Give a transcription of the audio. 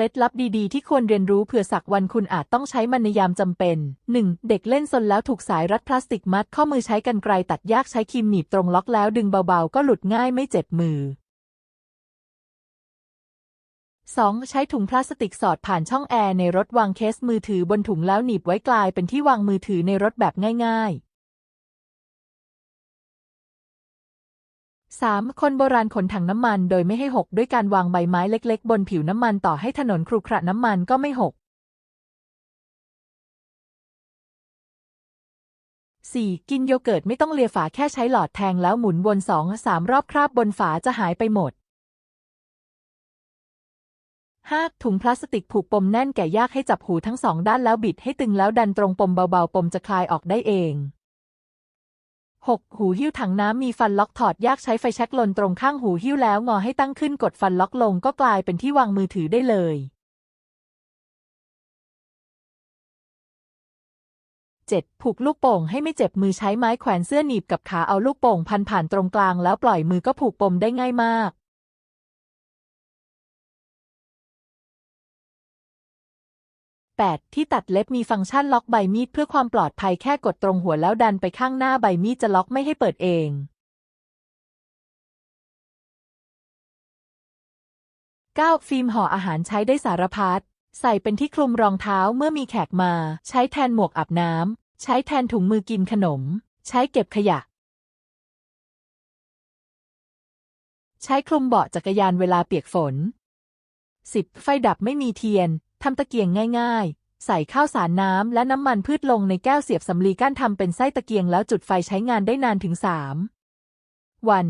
ล็ดลับดีๆ ที่ควรเรียนรู้เผื่อสักวันคุณอาจต้องใช้มันในยามจำเป็น 1. เด็กเล่นซนแล้วถูกสายรัดพลาสติกมัดข้อมือใช้กันไกรตัดยากใช้ครีมหนีบตรงล็อกแล้วดึงเบาๆ ก็หลุดง่ายไม่เจ็บมือ 2. ใช้ถุงพลาสติกสอดผ่านช่องแอร์ในรถวางเคสมือถือบนถุงแล้วหนีบไว้กลายเป็นที่วางมือถือในรถแบบง่าย ๆ 3. คนโบราณขนถังน้ำมันโดยไม่ให้หกด้วยการวางใบไม้เล็ก ๆ บนผิวน้ำมันต่อให้ถนนครุขระน้ำมันก็ไม่หก 4. กินโยเกิร์ตไม่ต้องเลียฝาแค่ใช้หลอดแทงแล้วหมุนวนสองสามรอบคราบบนฝาจะหายไปหมด 5. ถุงพลาสติกผูกปมแน่นแก่ยากให้จับหูทั้งสองด้านแล้วบิดให้ตึงแล้วดันตรงปมเบาๆ ปมจะคลายออกได้เอง 6. หูหิ้วถังน้ำมีฟันล็อกถอดยากใช้ไฟแช็กลนตรงข้างหูหิ้วแล้วงอให้ตั้งขึ้นกดฟันล็อกลงก็กลายเป็นที่วางมือถือได้เลย 7. ผูกลูกโป่งให้ไม่เจ็บมือใช้ไม้แขวนเสื้อหนีบกับขาเอาลูกโป่งพันผ่านตรงกลางแล้วปล่อยมือก็ผูกปมได้ง่ายมาก 8. ที่ตัดเล็บมีฟังก์ชันล็อกใบมีดเพื่อความปลอดภัยแค่กดตรงหัวแล้วดันไปข้างหน้าใบมีดจะล็อกไม่ให้เปิดเอง 9. ฟิล์มห่ออาหารใช้ได้สารพัด ใส่เป็นที่คลุมรองเท้าเมื่อมีแขกมา ใช้แทนหมวกอาบน้ำ ใช้แทนถุงมือกินขนม ใช้เก็บขยะ ใช้คลุมเบาะจักรยานเวลาเปียกฝน 10. ไฟดับไม่มีเทียน ทำตะเกียงง่ายๆ ใส่ข้าวสารน้ำและน้ำมันพืชลงในแก้วเสียบสำลีก้านทำเป็นไส้ตะเกียงแล้วจุดไฟใช้งานได้นานถึง3วัน